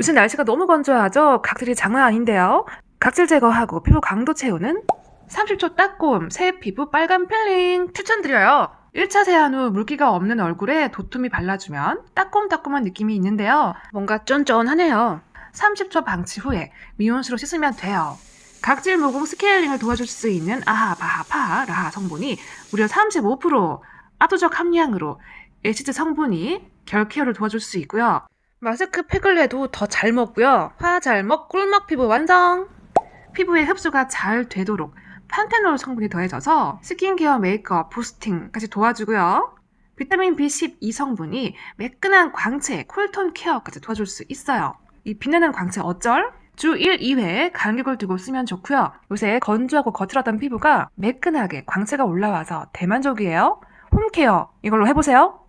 요새 날씨가 너무 건조하죠? 각질이 장난 아닌데요? 각질 제거하고 피부 강도 채우는 30초 따꼼 새 피부 빨간 필링 추천드려요. 1차 세안 후 물기가 없는 얼굴에 도톰이 발라주면 따꼼따꼼한 느낌이 있는데요. 뭔가 쫀쫀하네요. 30초 방치 후에 미온수로 씻으면 돼요. 각질 모공 스케일링을 도와줄 수 있는 아하 바하파 라하 성분이 무려 35% 압도적 함량으로 에시드 성분이 결 케어를 도와줄 수 있고요. 마스크 팩을 내도 더 잘 먹고요. 화 잘 먹 꿀먹 피부 완성! 피부에 흡수가 잘 되도록 판테놀 성분이 더해져서 스킨케어 메이크업 부스팅까지 도와주고요. 비타민 B12 성분이 매끈한 광채, 쿨톤 케어까지 도와줄 수 있어요. 이 빛나는 광채 어쩔? 주 1, 2회 간격을 두고 쓰면 좋고요. 요새 건조하고 거칠었던 피부가 매끈하게 광채가 올라와서 대만족이에요. 홈케어 이걸로 해보세요.